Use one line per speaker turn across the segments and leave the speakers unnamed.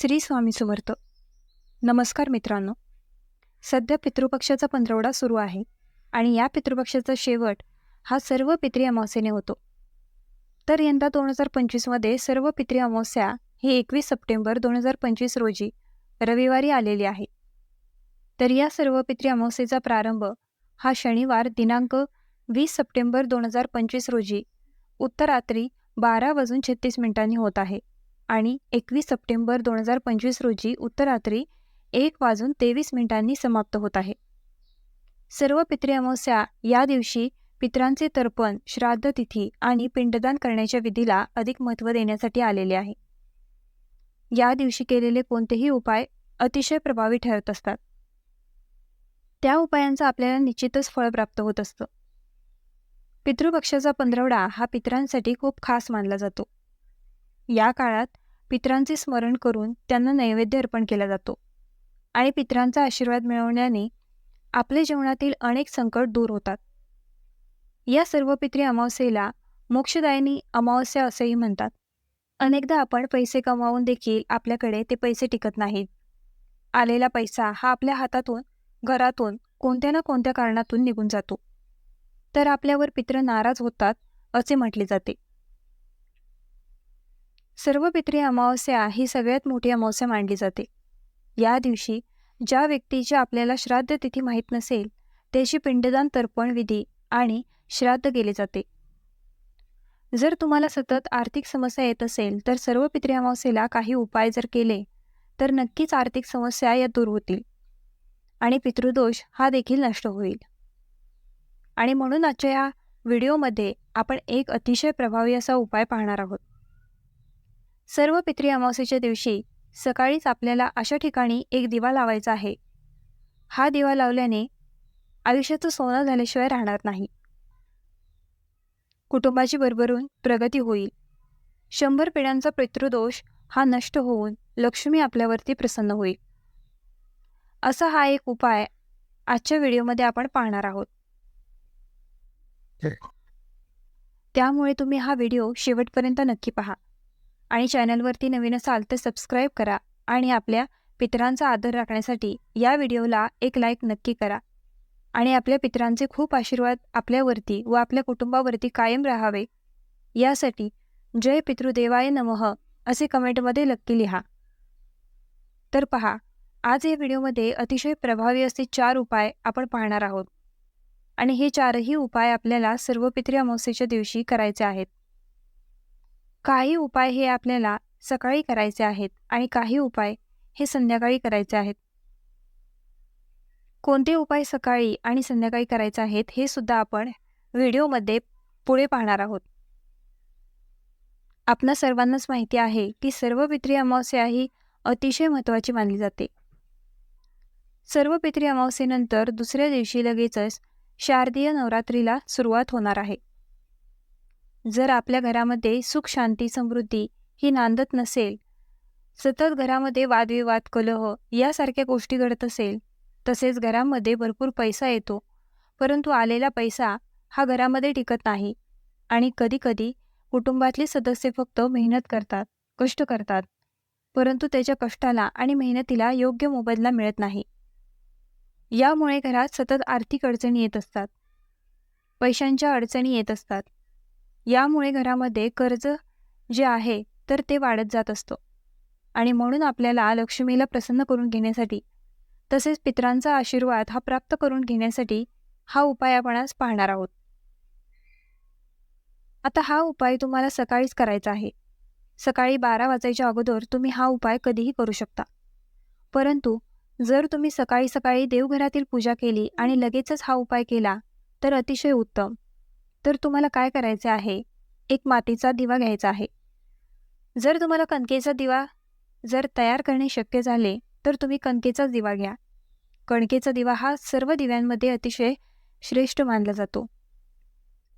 श्री स्वामी समर्थ. नमस्कार मित्रांनो. सध्या पितृपक्षाचा पंधरवडा सुरू आहे आणि या पितृपक्षाचा शेवट हा सर्व पितृ अमावस्येने होतो. तर यंदा दोन हजार पंचवीसमध्ये सर्व पितृ अमावस्या ही एकवीस सप्टेंबर दोन हजार पंचवीस रोजी रविवारी आलेली आहे. तर या सर्व पितृ अमावस्येचा प्रारंभ हा शनिवार दिनांक वीस सप्टेंबर दोन हजार पंचवीस रोजी उत्तरात्री बारा वाजून छत्तीस मिनिटांनी होत आहे. आणि एकवीस सप्टेंबर दोन हजार पंचवीस रोजी उत्तरात्री एक वाजून तेवीस मिनिटांनी समाप्त होत आहे. सर्व पितृ अमावस्या या दिवशी पितरांचे तर्पण श्राद्ध तिथी आणि पिंडदान करण्याच्या विधीला अधिक महत्त्व देण्यासाठी आलेले आहे. या दिवशी केलेले कोणतेही उपाय अतिशय प्रभावी ठरत असतात. त्या उपायांचा आपल्याला निश्चितच फळ प्राप्त होत असतं. पितृपक्षाचा पंधरवडा हा पितरांसाठी खूप खास मानला जातो. या काळात पितरांचे स्मरण करून त्यांना नैवेद्य अर्पण केला जातो. आणि पित्रांचा आशीर्वाद मिळवण्याने आपले जीवनातील अनेक संकट दूर होतात. या सर्व पितरी अमावस्येला मोक्षदायिनी अमावस्या असेही म्हणतात. अनेकदा आपण पैसे कमावून देखील आपल्याकडे ते पैसे टिकत नाहीत. आलेला पैसा हा आपल्या हातातून घरातून कोणत्या ना कोणत्या कारणातून निघून जातो. तर आपल्यावर पित्र नाराज होतात असे म्हटले जाते. सर्व पितरी अमावस्या ही सगळ्यात मोठी अमावस्या मानली जाते. या दिवशी ज्या व्यक्तीची आपल्याला श्राद्ध तिथी माहीत नसेल त्याची पिंडदान तर्पण विधी आणि श्राद्ध केले जाते. जर तुम्हाला सतत आर्थिक समस्या येत असेल तर सर्व पित्री अमावस्येला काही उपाय जर केले तर नक्कीच आर्थिक समस्या या दूर होतील आणि पितृदोष हा देखील नष्ट होईल. आणि म्हणून आजच्या या व्हिडिओमध्ये आपण एक अतिशय प्रभावी असा उपाय पाहणार आहोत. सर्व पितरी अमावस्येच्या दिवशी सकाळीच आपल्याला अशा ठिकाणी एक दिवा लावायचा आहे. हा दिवा लावल्याने आयुष्याचं सोनं झाल्याशिवाय राहणार नाही. कुटुंबाची भरभरून प्रगती होईल. शंभर पिढ्यांचा पितृदोष हा नष्ट होऊन लक्ष्मी आपल्यावरती प्रसन्न होईल. असा हा एक उपाय आजच्या व्हिडिओमध्ये आपण पाहणार आहोत. त्यामुळे तुम्ही हा व्हिडिओ शेवटपर्यंत नक्की पहा. आणि चॅनलवरती नवीन असाल तर सबस्क्राईब करा आणि आपल्या पितरांचा आदर राखण्यासाठी या व्हिडिओला एक लाईक नक्की करा. आणि आपल्या पितरांचे खूप आशीर्वाद आपल्यावरती व आपल्या कुटुंबावरती कायम राहावे. यासाठी जय पितृदेवाय नमः असे कमेंटमध्ये नक्की लिहा. तर पहा आज या व्हिडिओमध्ये अतिशय प्रभावी असे चार उपाय आपण पाहणार आहोत. आणि हे चारही उपाय आपल्याला सर्व पितृ अमावस्येच्या दिवशी करायचे आहेत. काही उपाय हे आपल्याला सकाळी करायचे आहेत आणि काही उपाय हे संध्याकाळी करायचे आहेत. कोणते उपाय सकाळी आणि संध्याकाळी करायचे आहेत हे सुद्धा आपण व्हिडिओमध्ये पुढे पाहणार आहोत. आपणा सर्वांनाच माहिती आहे की सर्व पित्री अमावस्या ही अतिशय महत्त्वाची मानली जाते. सर्व पितरी अमावस्येनंतर दुसऱ्या दिवशी लगेचच शारदीय नवरात्रीला सुरुवात होणार आहे. जर आपल्या घरामध्ये सुख शांती समृद्धी ही नांदत नसेल सतत घरामध्ये वादविवाद कलह यासारख्या गोष्टी घडत असेल तसेच घरामध्ये भरपूर पैसा येतो परंतु आलेला पैसा हा घरामध्ये टिकत नाही आणि कधीकधी कुटुंबातले सदस्य फक्त मेहनत करतात कष्ट करतात परंतु त्याच्या कष्टाला आणि मेहनतीला योग्य मोबदला मिळत नाही. यामुळे घरात सतत आर्थिक अडचणी येत असतात. पैशांच्या अडचणी येत असतात. यामुळे घरामध्ये कर्ज जे आहे तर ते वाढत जात असतं. आणि म्हणून आपल्याला लक्ष्मीला प्रसन्न करून घेण्यासाठी तसेच पित्रांचा आशीर्वाद हा प्राप्त करून घेण्यासाठी हा उपाय आपण आज पाहणार आहोत. आता हा उपाय तुम्हाला सकाळीच करायचा आहे. सकाळी बारा वाजायच्या अगोदर तुम्ही हा उपाय कधीही करू शकता. परंतु जर तुम्ही सकाळी सकाळी देवघरातील पूजा केली आणि लगेचच हा उपाय केला तर अतिशय उत्तम. तर तुम्हाला काय करायचे आहे? एक मातीचा दिवा घ्यायचा आहे. जर तुम्हाला कणकेचा दिवा जर तयार करणे शक्य झाले तर तुम्ही कणकेचाच दिवा घ्या. कणकेचा दिवा हा सर्व दिव्यांमध्ये अतिशय श्रेष्ठ मानला जातो.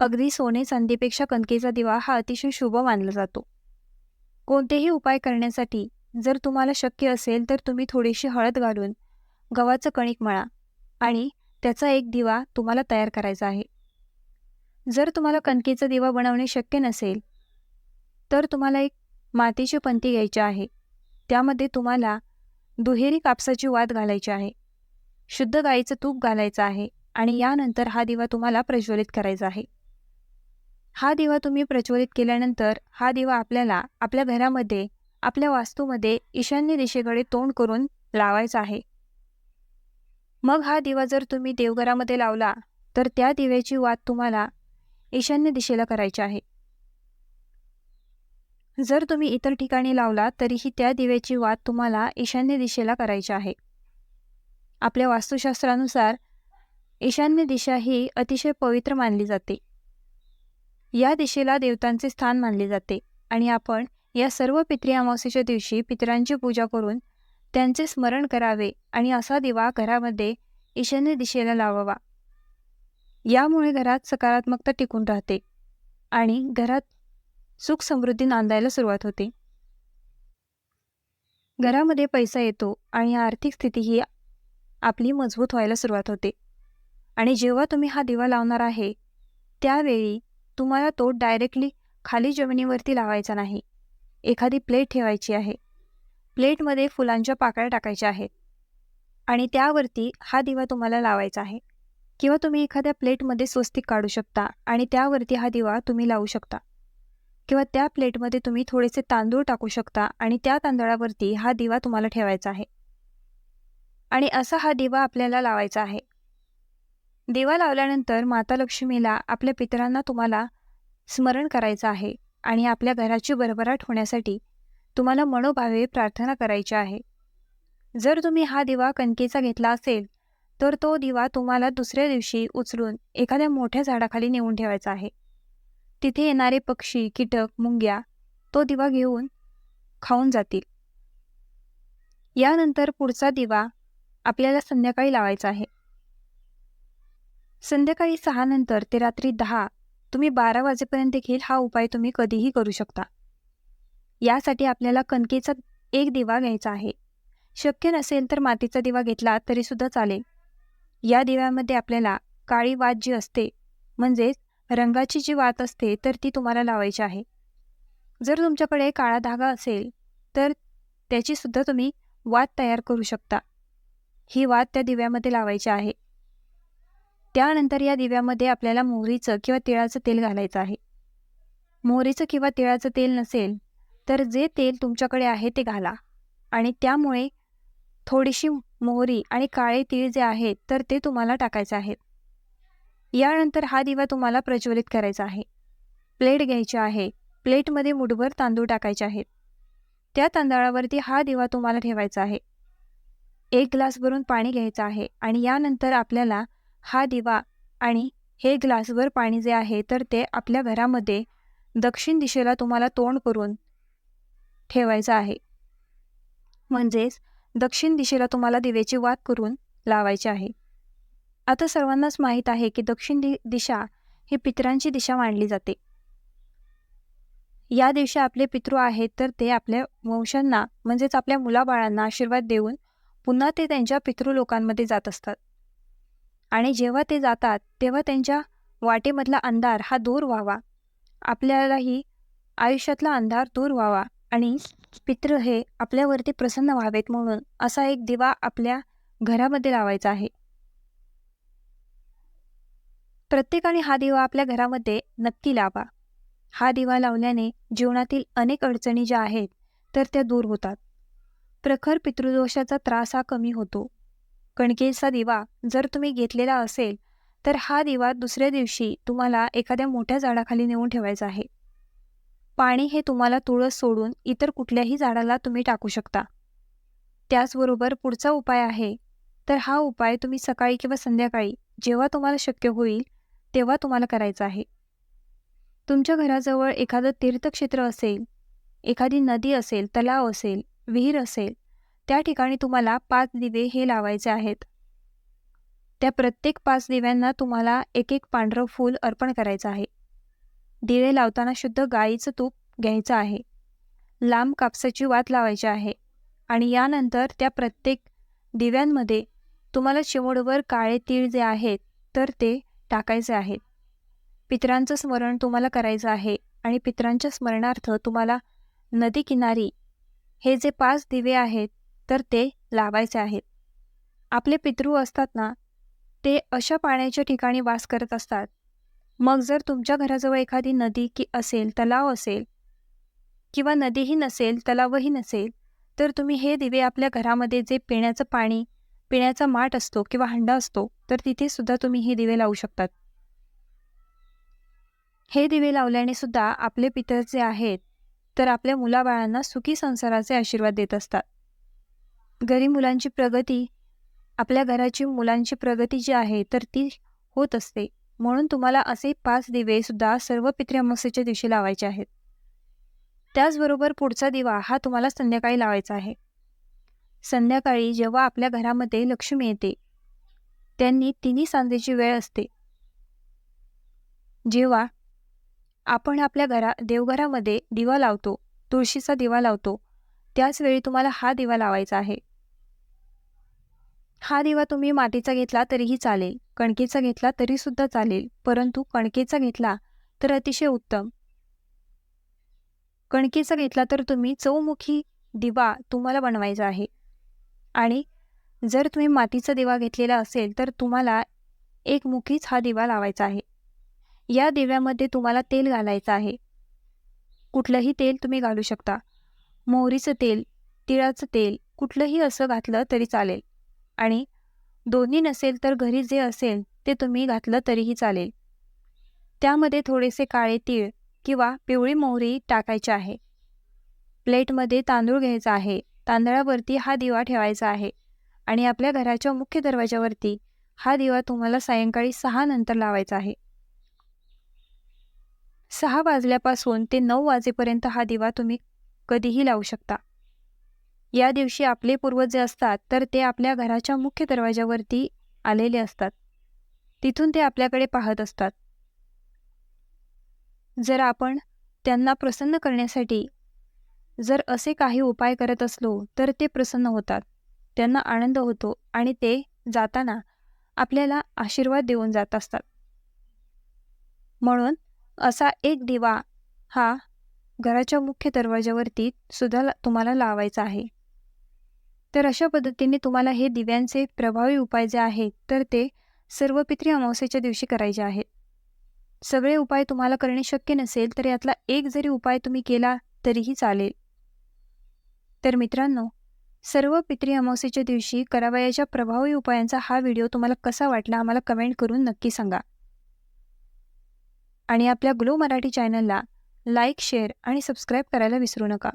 अगदी सोने चांदीपेक्षा कणकेचा दिवा हा अतिशय शुभ मानला जातो. कोणतेही उपाय करण्यासाठी जर तुम्हाला शक्य असेल तर तुम्ही थोडीशी हळद घालून गव्हाचं कणिक मळा आणि त्याचा एक दिवा तुम्हाला तयार करायचा आहे. जर तुम्हाला कणकेचा दिवा बनवणे शक्य नसेल तर तुम्हाला एक मातीची पंती घ्यायची आहे. त्यामध्ये तुम्हाला दुहेरी कापसाची वात घालायची आहे. शुद्ध गाईचं तूप घालायचं आहे आणि यानंतर हा दिवा तुम्हाला प्रज्वलित करायचा आहे. हा दिवा तुम्ही प्रज्वलित केल्यानंतर हा दिवा आपल्याला आपल्या घरामध्ये आपल्या वास्तूमध्ये ईशान्य दिशेकडे तोंड करून लावायचा आहे. मग हा दिवा जर तुम्ही देवघरामध्ये लावला तर त्या दिव्याची वात तुम्हाला ईशान्य दिशेला करायचे आहे. जर तुम्ही इतर ठिकाणी लावला तरीही त्या दिव्याची वात तुम्हाला ईशान्य दिशेला करायची आहे. आपल्या वास्तुशास्त्रानुसार ईशान्य दिशा ही अतिशय पवित्र मानली जाते. या दिशेला देवतांचे स्थान मानले जाते आणि आपण या सर्व पित्री अमावस्येच्या दिवशी पितरांची पूजा करून त्यांचे स्मरण करावे आणि असा दिवा घरामध्ये ईशान्य दिशेला लावावा. यामुळे घरात सकारात्मकता टिकून राहते आणि घरात सुख समृद्धी नांदायला सुरुवात होते. घरामध्ये पैसा येतो आणि आर्थिक स्थिती ही आपली मजबूत व्हायला सुरुवात होते. आणि जेव्हा तुम्ही हा दिवा लावणार आहे त्यावेळी तुम्हाला तो डायरेक्टली खाली जमिनीवरती लावायचा नाही. एखादी प्लेट ठेवायची आहे. प्लेटमध्ये फुलांच्या पाकळ्या टाकायच्या आहेत. आणि त्यावरती हा दिवा तुम्हाला लावायचा आहे. किंवा तुम्ही एखाद्या प्लेटमध्ये स्वस्तिक काढू शकता आणि त्यावरती हा दिवा तुम्ही लावू शकता. किंवा त्या प्लेटमध्ये तुम्ही थोडेसे तांदूळ टाकू शकता आणि त्या तांदळावरती हा दिवा तुम्हाला ठेवायचा आहे. आणि असा हा दिवा आपल्याला लावायचा आहे. दिवा लावल्यानंतर माता लक्ष्मीला आपल्या पितरांना तुम्हाला स्मरण करायचं आहे आणि आपल्या घराची भरभराट होण्यासाठी तुम्हाला मनोभावे प्रार्थना करायची आहे. जर तुम्ही हा दिवा कणकेचा घेतला असेल तर तो दिवा तुम्हाला दुसऱ्या दिवशी उचलून एखाद्या मोठ्या झाडाखाली नेऊन ठेवायचा आहे. तिथे येणारे पक्षी कीटक मुंग्या तो दिवा घेऊन खाऊन जातील. यानंतर पुढचा दिवा आपल्याला संध्याकाळी लावायचा आहे. संध्याकाळी सहा नंतर ते रात्री दहा तुम्ही बारा वाजेपर्यंत देखील हा उपाय तुम्ही कधीही करू शकता. यासाठी आपल्याला कणकेचा एक दिवा घ्यायचा आहे. शक्य नसेल तर मातीचा दिवा घेतला तरीसुद्धा चालेल. या दिव्यामध्ये आपल्याला काळी वात जी असते म्हणजेच रंगाची जी वात असते तर ती तुम्हाला लावायची आहे. जर तुमच्याकडे काळा धागा असेल तर त्याचीसुद्धा तुम्ही वात तयार करू शकता. ही वात त्या दिव्यामध्ये लावायची आहे. त्यानंतर या दिव्यामध्ये आपल्याला मोहरीचं किंवा तिळाचं तेल घालायचं आहे. मोहरीचं किंवा तिळाचं तेल नसेल तर जे तेल तुमच्याकडे आहे ते घाला. आणि त्यामुळे थोडीशी मोहरी आणि काळे तीळ जे आहेत तर ते तुम्हाला टाकायचे आहेत. यानंतर हा दिवा तुम्हाला प्रज्वलित करायचा आहे. प्लेट घ्यायची आहे. प्लेटमध्ये मुठभर तांदूळ टाकायचे आहेत. त्या तांदळावरती हा दिवा तुम्हाला ठेवायचा आहे. एक ग्लास भरून पाणी घ्यायचं आहे आणि यानंतर आपल्याला हा दिवा आणि हे ग्लासभर पाणी जे आहे तर ते आपल्या घरामध्ये दक्षिण दिशेला तुम्हाला तोंड करून ठेवायचं आहे. म्हणजेच दक्षिण दिशेला तुम्हाला दिव्याची वात करून लावायची आहे. आता सर्वांनाच माहीत आहे की दक्षिण दि दिशा ही पितरांची दिशा मानली जाते. या दिवशी आपले पितृ आहेत तर ते आपल्या वंशांना म्हणजेच आपल्या मुलाबाळांना आशीर्वाद देऊन पुन्हा ते त्यांच्या पितृलोकांमध्ये जात असतात. आणि जेव्हा ते जातात तेव्हा त्यांच्या वाटेमधला अंधार हा दूर व्हावा. आपल्यालाही आयुष्यातला अंधार दूर व्हावा आणि पितृ हे आपल्यावरती प्रसन्न व्हावेत म्हणून असा एक दिवा आपल्या घरामध्ये लावायचा आहे. प्रत्येकाने हा दिवा आपल्या घरामध्ये नक्की लावा. हा दिवा लावल्याने जीवनातील अनेक अडचणी ज्या आहेत तर त्या दूर होतात. प्रखर पितृदोषाचा त्रास हा कमी होतो. कणकेचा दिवा जर तुम्ही घेतलेला असेल तर हा दिवा दुसऱ्या दिवशी तुम्हाला एखाद्या मोठ्या झाडाखाली नेऊन ठेवायचा आहे. पाणी हे तुम्हाला तुळस सोडून इतर कुठल्याही झाडाला तुम्ही टाकू शकता. त्याचबरोबर पुढचा उपाय आहे. तर हा उपाय तुम्ही सकाळी किंवा संध्याकाळी जेव्हा तुम्हाला शक्य होईल तेव्हा तुम्हाला करायचा आहे. तुमच्या घराजवळ एखादं तीर्थक्षेत्र असेल एखादी नदी असेल तलाव असेल विहीर असेल त्या ठिकाणी तुम्हाला पाच दिवे हे लावायचे आहेत. त्या प्रत्येक पाच दिव्यांना तुम्हाला एक एक पांढरं फूल अर्पण करायचं आहे. दिवे लावताना शुद्ध गाईचं तूप घ्यायचं आहे. लांब कापसाची वात लावायची आहे. आणि यानंतर त्या प्रत्येक दिव्यांमध्ये तुम्हाला चिमोडवर काळे तीळ जे आहेत तर ते टाकायचे आहेत. पितरांचं स्मरण तुम्हाला करायचं आहे आणि पितरांच्या स्मरणार्थ तुम्हाला नदी किनारी हे जे पाच दिवे आहेत तर ते लावायचे आहेत. आपले पितृ असतात ना ते अशा पाण्याच्या ठिकाणी वास करत असतात. मग जर तुमच्या घराजवळ एखादी नदी की असेल तलाव असेल किंवा नदीही नसेल तलावही नसेल तर तुम्ही हे दिवे आपल्या घरामध्ये जे पिण्याचं पाणी पिण्याचा माठ असतो किंवा हंडा असतो तर तिथे सुद्धा तुम्ही हे दिवे लावू शकतात. हे दिवे लावल्याने सुद्धा आपले पितर जे आहेत तर आपल्या मुलाबाळांना सुखी संसाराचे आशीर्वाद देत असतात. घरी मुलांची प्रगती आपल्या घराची मुलांची प्रगती जी आहे तर ती होत असते. म्हणून तुम्हाला असे पाच दिवे सुद्धा सर्व पित्र्यामासेच्या दिवशी लावायचे आहेत. त्याचबरोबर पुढचा दिवा हा तुम्हाला संध्याकाळी लावायचा आहे. संध्याकाळी जेव्हा आपल्या घरामध्ये लक्ष्मी येते त्यांनी तिन्ही सांजेची वेळ असते. जेव्हा आपण आपल्या घरा देवघरामध्ये दिवा लावतो तुळशीचा दिवा लावतो त्याच वेळी तुम्हाला हा दिवा लावायचा आहे. हा दिवा तुम्ही मातीचा घेतला तरीही चालेल कणकेचा घेतला तरीसुद्धा चालेल परंतु कणकेचा घेतला तर अतिशय उत्तम. कणकेचा घेतला तर तुम्ही चौमुखी दिवा तुम्हाला बनवायचा आहे. आणि जर तुम्ही मातीचा दिवा घेतलेला असेल तर तुम्हाला एक मुखीच हा दिवा लावायचा आहे. या दिव्यामध्ये तुम्हाला तेल घालायचं आहे. कुठलंही तेल तुम्ही घालू शकता. मोहरीचं तेल तिळाचं तेल कुठलंही असं घातलं तरी चालेल. आणि दोन्ही नसेल तर घरी जे असेल ते तुम्ही घातलं तरीही चालेल. त्यामध्ये थोडेसे काळे तीळ किंवा पिवळी मोहरी टाकायची आहे. प्लेटमध्ये तांदूळ घ्यायचा आहे. तांदळावरती हा दिवा ठेवायचा आहे. आणि आपल्या घराच्या मुख्य दरवाजावरती हा दिवा तुम्हाला सायंकाळी सहा नंतर लावायचा आहे. सहा वाजल्यापासून ते नऊ वाजेपर्यंत हा दिवा तुम्ही कधीही लावू शकता. या दिवशी आपले पूर्वज जे असतात तर ते आपल्या घराच्या मुख्य दरवाजावरती आलेले असतात. तिथून ते आपल्याकडे पाहत असतात. जर आपण त्यांना प्रसन्न करण्यासाठी जर असे काही उपाय करत असलो तर ते प्रसन्न होतात. त्यांना आनंद होतो आणि ते जाताना आपल्याला आशीर्वाद देऊन जात असतात. म्हणून असा एक दिवा हा घराच्या मुख्य दरवाजावरती सुद्धा तुम्हाला लावायचा आहे. तर अशा पद्धतीने तुम्हाला हे दिव्यांचे प्रभावी उपाय जे आहेत तर ते सर्व पित्री अमावस्येच्या दिवशी करायचे आहेत. सगळे उपाय तुम्हाला करणे शक्य नसेल तर यातला एक जरी उपाय तुम्ही केला तरीही चालेल. तर मित्रांनो सर्व पित्री अमावस्येच्या दिवशी करावयाच्या प्रभावी उपायांचा हा व्हिडिओ तुम्हाला कसा वाटला आम्हाला कमेंट करून नक्की सांगा. आणि आपल्या ग्लो मराठी चॅनलला लाईक शेअर आणि सबस्क्राईब करायला विसरू नका.